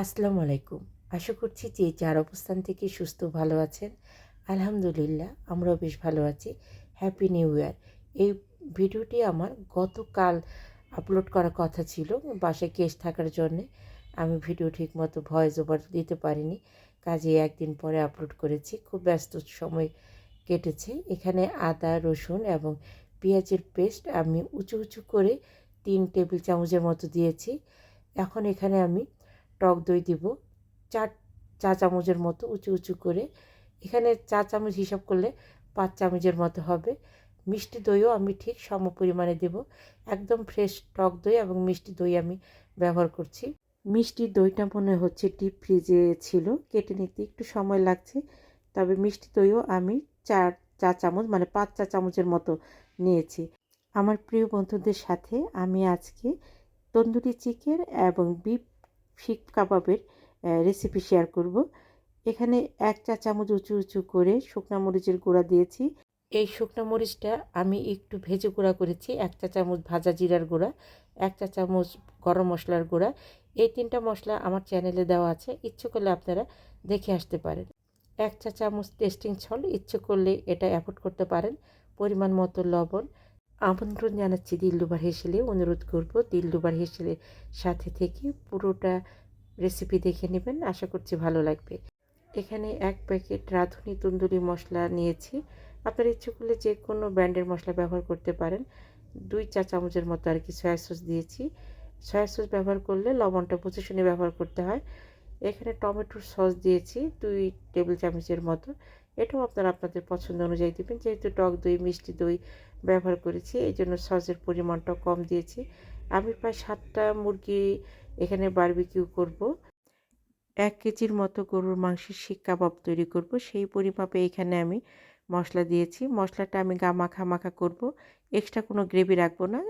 আসসালামু আলাইকুম আশা করছি যে যার অবস্থান থেকে সুস্থ ভালো আছেন, আলহামদুলিল্লাহ আমরাও বেশ ভালো আছি। হ্যাপি নিউ ইয়ার এই ভিডিওটি আমার গতকাল আপলোড করার কথা ছিল, বাসায় গেস্ট থাকার জন্যে। আমি ভিডিও ঠিকমতো ভয়েস ওভার দিতে পারিনি, কাজে একদিন পরে আপলোড করেছি। খুব ব্যস্ত সময় কেটেছে। এখানে আদা, রসুন এবং পেঁয়াজের পেস্ট আমি উঁচু উঁচু করে তিন টেবিল চামচের মতো দিয়েছি। এখন এখানে আমি টক দই দিব। চার চা চামচের মতো উঁচু উঁচু করে। এখানে চা চামচ হিসাব করলে পাঁচ চামচের মতো হবে। মিষ্টি দইও আমি ঠিক সম পরিমাণে দেব। একদম ফ্রেশ টক দই এবং মিষ্টি দই আমি ব্যবহার করছি। মিষ্টি দইটা মনে হচ্ছে ডিপ ফ্রিজে ছিল। কেটে নিতে একটু সময় লাগছে। তবে মিষ্টি দইও আমি চার চা চামচ মানে পাঁচ চা চামচের মতো নিয়েছি। আমার প্রিয় বন্ধুদের সাথে আমি আজকে তন্দুরি চিকেন এবং বিফ শিক কাবাবের রেসিপি শেয়ার করব। এখানে এক চা চামচ উঁচু উঁচু করে শুকনো মরিচের গুঁড়া দিয়েছি। এই শুকনো মরিচটা আমি একটু ভেজে গুঁড়া করেছি, এক চা চামচ ভাজা জিরার গুঁড়া, এক চা চামচ গরম মশলার গুঁড়া। এই তিনটা মশলা আমার চ্যানেলে দেওয়া আছে, ইচ্ছে করলে আপনারা দেখে আসতে পারেন। এক চা চামচ টেস্টিং ছল, ইচ্ছে করলে এটা অ্যাভয়েড করতে পারেন। পরিমাণ মতো লবণ আমন্ত্রণ জানাচ্ছি দিল্লুবার হেসেলে। অনুরোধ করব দিল্লুবার হেসেলের সাথে থেকে পুরোটা রেসিপি দেখে নেবেন। আশা করছি ভালো লাগবে। এখানে এক প্যাকেট রাঁধুনি তন্দুরি মশলা নিয়েছি। আপনার ইচ্ছে করলে যে কোনো ব্র্যান্ডের মশলা ব্যবহার করতে পারেন। দুই চা চামচের মতো আর কি সয়া সস দিয়েছি। সয়া সস ব্যবহার করলে লবণটা বুঝে ব্যবহার করতে হয়। এখানে টমেটোর সস দিয়েছি দুই টেবিল চামচের মতো। এটাও আপনারা আপনাদের পছন্দ অনুযায়ী দেবেন। যেহেতু টক দই, মিষ্টি দই ব্যবহার করেছি, এই জন্য সসের পরিমাণটা কম দিয়েছি। আমি প্রায় সাতটা মুরগি এখানে বারবিকিউ করব। এক কেজির মতো গরুর মাংসের শিক কাবাব তৈরি করব, সেই পরিমাপে এখানে আমি মশলা দিয়েছি। মশলাটা আমি গা মাখা মাখা করব এক্সট্রা কোনো গ্রেভি রাখব না,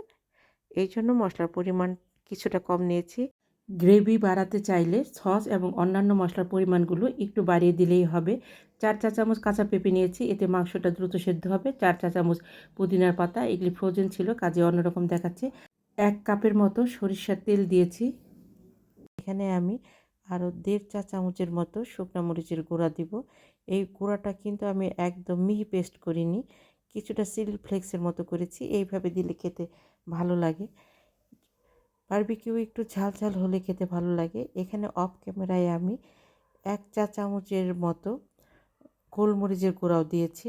এই জন্য মশলার পরিমাণ কিছুটা কম নিয়েছি। গ্রেভি বাড়াতে চাইলে সস এবং অন্যান্য মশলার পরিমাণগুলো একটু বাড়িয়ে দিলেই হবে। চার চা চামচ কাঁচা পেঁপে নিয়েছি, এতে মাংসটা দ্রুত সেদ্ধ হবে। চার চা চামচ পুদিনার পাতা, এগুলি ফ্রোজেন ছিল, কাজে অন্যরকম দেখাচ্ছে। এক কাপের মতো সরিষার তেল দিয়েছি। এখানে আমি আরও দেড় চা চামচের মতো শুকনো মরিচের গুঁড়া দিব। এই গুঁড়াটা কিন্তু আমি একদম মিহি পেস্ট করিনি, কিছুটা সিল ফ্লেক্সের মতো করেছি। এইভাবে দিলে খেতে ভালো লাগে। বারবিকিউ একটু ঝাল ঝাল হলে খেতে ভালো লাগে। এখানে অফ ক্যামেরায় আমি এক চা চামচের মতো গোলমরিচের গুঁড়াও দিয়েছি।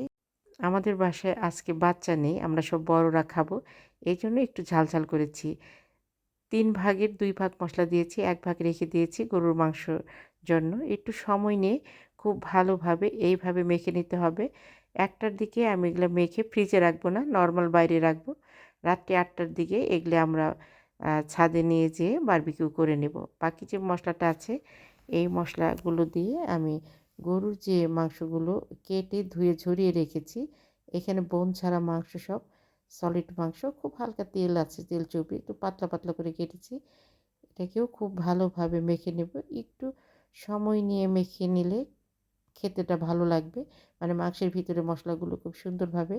আমাদের বাসায় আজকে বাচ্চা নেই, আমরা সব বড়রা খাব। এই জন্য একটু ঝাল ঝাল করেছি। তিন ভাগের দুই ভাগ মশলা দিয়েছি, এক ভাগ রেখে দিয়েছি গরুর মাংসর জন্য। একটু সময় নিয়ে খুব ভালোভাবে এইভাবে মেখে নিতে হবে। একটার দিকে আমি এগুলো মেখে ফ্রিজে রাখব না নর্মাল বাইরে রাখব। রাত্রি আটটার দিকে এগুলো আমরা ছাদে নিয়ে যেয়ে বারবিকিউ করে নেব। বাকি যে মশলাটা আছে, এই মশলাগুলো দিয়ে আমি গরুর যে মাংসগুলো কেটে ধুয়ে ঝরিয়ে রেখেছি, এখানে বোন ছাড়া মাংস সব সলিড মাংস, খুব হালকা তেল আছে, তেল চর্বি, একটু পাতলা পাতলা করে কেটেছি। এটাকেও খুব ভালোভাবে মেখে নেব, একটু সময় নিয়ে মেখে নিলে খেতেটা ভালো লাগবে মানে মাংসের ভিতরে মশলাগুলো খুব সুন্দরভাবে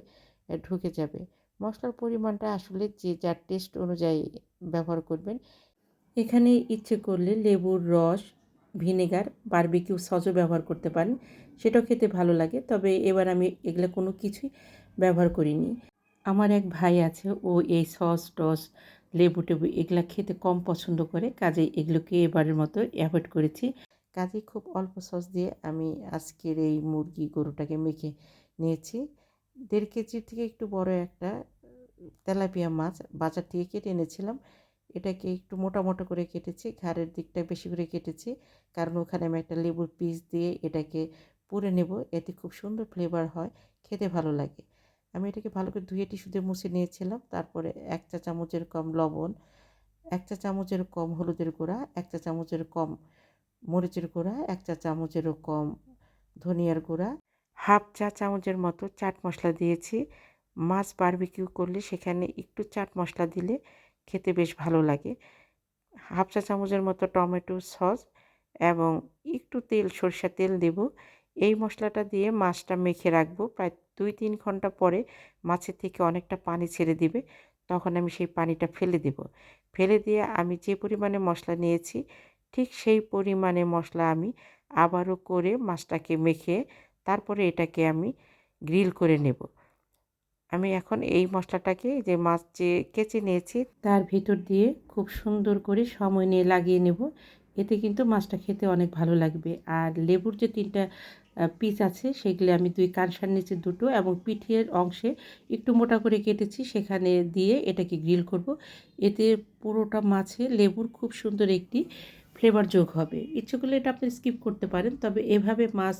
ঢুকে যাবে। মশলার পরিমাণটা আসলে যে যার টেস্ট অনুযায়ী ব্যবহার করবেন। এখানে ইচ্ছে করলে লেবুর রস, ভিনেগার বারবিকিউ সসও ব্যবহার করতে পারেন। সেটাও খেতে ভালো লাগে, তবে এবার আমি এগুলো কোনো কিছুই ব্যবহার করিনি। আমার এক ভাই আছে, ও এই সস টস, লেবু টেবু এগুলো খেতে কম পছন্দ করে, কাজেই এগুলোকে এবারের মতো অ্যাভয়েড করেছি। কাজেই খুব অল্প সস দিয়ে আমি আজকের এই মুরগি গরুটাকে মেখে নিয়েছি। দেড় কেজির থেকে একটু বড় একটা, তেলাপিয়া মাছ বাজার থেকে কেটে এনেছিলাম। এটাকে একটু মোটা মোটা করে কেটেছি, ঘাড়ের দিকটা বেশি করে কেটেছি। কারণ ওখানে আমি একটা লেবুর পিস দিয়ে এটাকে পুড়ে নেব, এতে খুব সুন্দর ফ্লেভার হয়, খেতে ভালো লাগে। আমি এটাকে ভালো করে ধুয়ে টিস্যু মুছে নিয়েছিলাম, তারপরে এক চা চামচের কম লবণ, এক চা চামচের কম হলুদের গুঁড়া, এক চা চামচের কম মরিচের গুঁড়া, এক চা চামচেরও কম ধনিয়ার গুঁড়া হাফ চা চামচের মতো চাট মশলা দিয়েছি। মাছ বারবিকিউ করলে সেখানে একটু চাট মশলা দিলে খেতে বেশ ভালো লাগে। হাফ চা চামচের মতো টমেটো সস এবং একটু তেল, সরষের তেল দেব। এই মশলাটা দিয়ে মাছটা মেখে রাখব। প্রায় দুই তিন ঘণ্টা পরে মাছের থেকে অনেকটা পানি ছেড়ে দিবে। তখন আমি সেই পানিটা ফেলে দেব। ফেলে দিয়ে আমি যে পরিমাণে মশলা নিয়েছি, ঠিক সেই পরিমাণে মশলা আমি আবারও করে মাছটাকে মেখে তারপরে এটাকে আমি গ্রিল করে নেব। আমি এখন এই মশলাটাকে যে মাছ যে কেচে নিয়েছি, তার ভিতর দিয়ে খুব সুন্দর করে সময় নিয়ে লাগিয়ে নেব। এতে কিন্তু মাছটা খেতে অনেক ভালো লাগবে। আর লেবুর যে তিনটা পিস আছে, সেগুলি আমি দুই কানসার নিচে দুটো এবং পিঠের অংশে একটু মোটা করে কেটেছি, সেখানে দিয়ে এটাকে গ্রিল করব। এতে পুরোটা মাছে লেবুর খুব সুন্দর একটি ফ্লেভার যোগ হবে। ইচ্ছে করলে এটা আপনি স্কিপ করতে পারেন, তবে এভাবে মাছ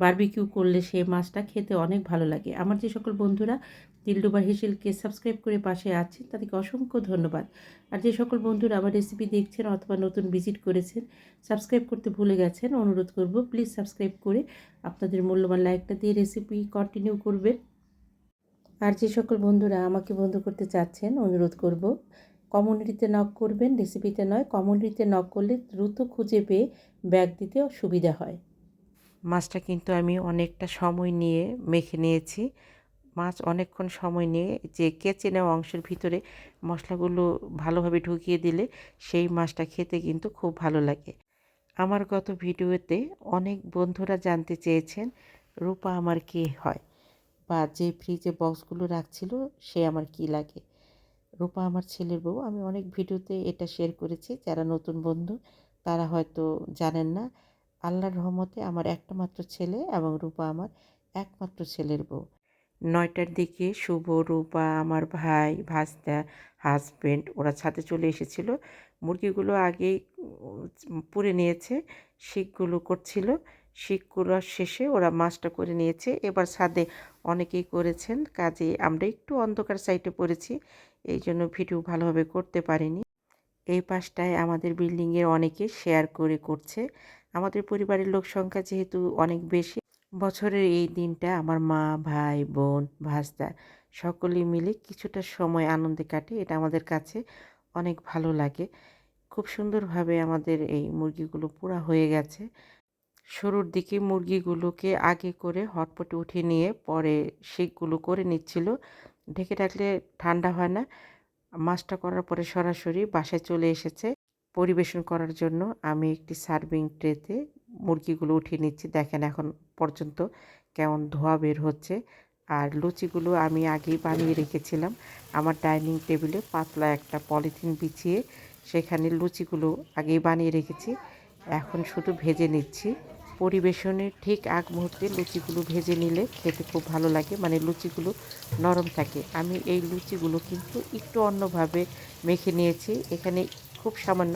বারবিকিউ করলে সেই মাছটা খেতে অনেক ভালো লাগে। আমার যে সকল বন্ধুরা দিলডুবার হেসেলকে সাবস্ক্রাইব করে পাশে আছেন, তাদেরকে অসংখ্য ধন্যবাদ। আর যে সকল বন্ধুরা আমার রেসিপি দেখছেন অথবা নতুন ভিজিট করেছেন সাবস্ক্রাইব করতে ভুলে গেছেন, অনুরোধ করব প্লিজ সাবস্ক্রাইব করে আপনাদের মূল্যবান লাইকটা দিয়ে রেসিপি কন্টিনিউ করবেন। আর যে সকল বন্ধুরা আমাকে বন্ধু করতে চাচ্ছেন, অনুরোধ করব কমিউনিটিতে নক করবেন রেসিপিতে নয় কমিউনিটিতে নক করলে দ্রুত খুঁজে পেয়ে ব্যাগ দিতে সুবিধা হয়। মাছটা কিন্তু আমি অনেকটা সময় নিয়ে মেখে নিয়েছি। মাছ অনেকক্ষণ সময় নিয়ে যে কেচে নেওয়া অংশের ভিতরে মশলাগুলো ভালোভাবে ঢুকিয়ে দিলে সেই মাছটা খেতে কিন্তু খুব ভালো লাগে। আমার গত ভিডিওতে অনেক বন্ধুরা জানতে চেয়েছেন, রূপা, আমার কে হয়? বা যে ফ্রিজে বক্সগুলো রাখছিল, সে আমার কি লাগে? রূপা, আমার ছেলের বউ, আমি অনেক ভিডিওতে এটা শেয়ার করেছি। যারা নতুন বন্ধু, তারা হয়তো জানেন না আল্লাহর রহমতে আমার একটা মাত্র ছেলে এবং রূপা আমার একমাত্র ছেলের বউ। নয়টার দিকে শুভ, রূপা, আমার ভাই, ভাস্তা হাজব্যান্ড ওরা ছাদে চলে এসেছিল। মুরগিগুলো আগেই পুড়ে নিয়েছে শিকগুলো করছিল। শিক করার শেষে ওরা মাছটা করে নিয়েছে। এবার ছাদে অনেকেই করেছেন, কাজে আমরা একটু অন্ধকার সাইডে পড়েছি এই জন্য ভিডিও ভালোভাবে করতে পারিনি। এই পাশটায় আমাদের বিল্ডিংয়ের অনেকে শেয়ার করে করছে। আমাদের পরিবারের লোক সংখ্যা যেহেতু অনেক বেশি, বছরের এই দিনটা আমার মা, ভাই, বোন, ভাস্তা সকলে মিলে কিছুটা সময় আনন্দে কাটে। এটা আমাদের কাছে অনেক ভালো লাগে। খুব সুন্দরভাবে আমাদের এই মুরগিগুলো পুরা হয়ে গেছে। শুরুর দিকে মুরগিগুলোকে আগে করে হটপটে উঠিয়ে নিয়ে পরে শিকগুলো করে নিচ্ছিল। ঢেকে রাখলে ঠান্ডা হয় না। মাছটা করার পরে সরাসরি বাসায় চলে এসেছে। পরিবেশন করার জন্য আমি একটি সার্ভিং ট্রেতে মুরগিগুলো উঠিয়ে নিচ্ছি। দেখেন এখন পর্যন্ত কেমন ধোয়া বের হচ্ছে। আর লুচিগুলো আমি আগেই বানিয়ে রেখেছিলাম। আমার ডাইনিং টেবিলে পাতলা একটা পলিথিন বিছিয়ে সেখানে লুচিগুলো আগেই বানিয়ে রেখেছি। এখন শুধু ভেজে নিচ্ছি। পরিবেশনের ঠিক আগ মুহূর্তে লুচিগুলো ভেজে নিলে খেতে খুব ভালো লাগে মানে লুচিগুলো নরম থাকে। আমি এই লুচিগুলো কিন্তু একটু অন্যভাবে মেখে নিয়েছি। এখানে খুব সামান্য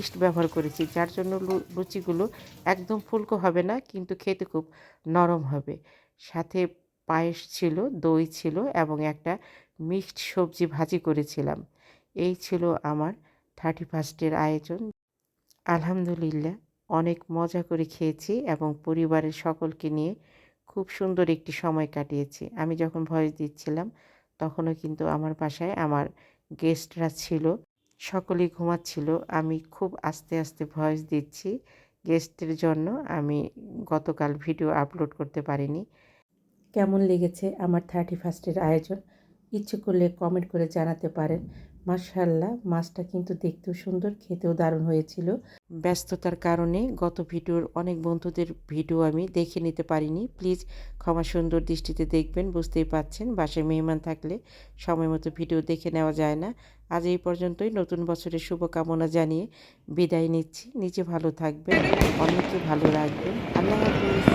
ইস্ট ব্যবহার করেছি, যার জন্য লুচিগুলো একদম ফুলকো হবে না, কিন্তু খেতে খুব নরম হবে। সাথে পায়েস ছিল, দই ছিল এবং একটা মিক্সড সবজি ভাজি করেছিলাম। এই ছিল আমার থার্টি ফার্স্টের আয়োজন। আলহামদুলিল্লাহ। অনেক মজা করে খেয়েছি এবং পরিবারের সকলকে নিয়ে খুব সুন্দর একটি সময় কাটিয়েছি। আমি যখন ভয়েস দিচ্ছিলাম, তখনও কিন্তু আমার বাসায় আমার গেস্টরা ছিল, সকলেই ঘুমাচ্ছিল। আমি খুব আস্তে আস্তে ভয়েস দিচ্ছি গেস্টের জন্য। আমি গতকাল ভিডিও আপলোড করতে পারিনি। কেমন লেগেছে আমার থার্টি ফার্স্টের আয়োজন? ইচ্ছে করলে কমেন্ট করে জানাতে পারেন। মার্শাল্লাহ মাছটা কিন্তু দেখতেও সুন্দর, খেতেও দারুণ হয়েছিল। ব্যস্ততার কারণে গত ভিডিওর অনেক বন্ধুদের ভিডিও আমি দেখে নিতে পারিনি। প্লিজ ক্ষমা সুন্দর দৃষ্টিতে দেখবেন, বুঝতেই পাচ্ছেন। বাসায় মেহমান থাকলে সময় মতো ভিডিও দেখে নেওয়া যায় না। আজ এই পর্যন্তই। নতুন বছরের শুভকামনা জানিয়ে বিদায় নিচ্ছি। নিজে ভালো থাকবেন, অন্যকে ভালো রাখবেন। আল্লাহ হাফিজ।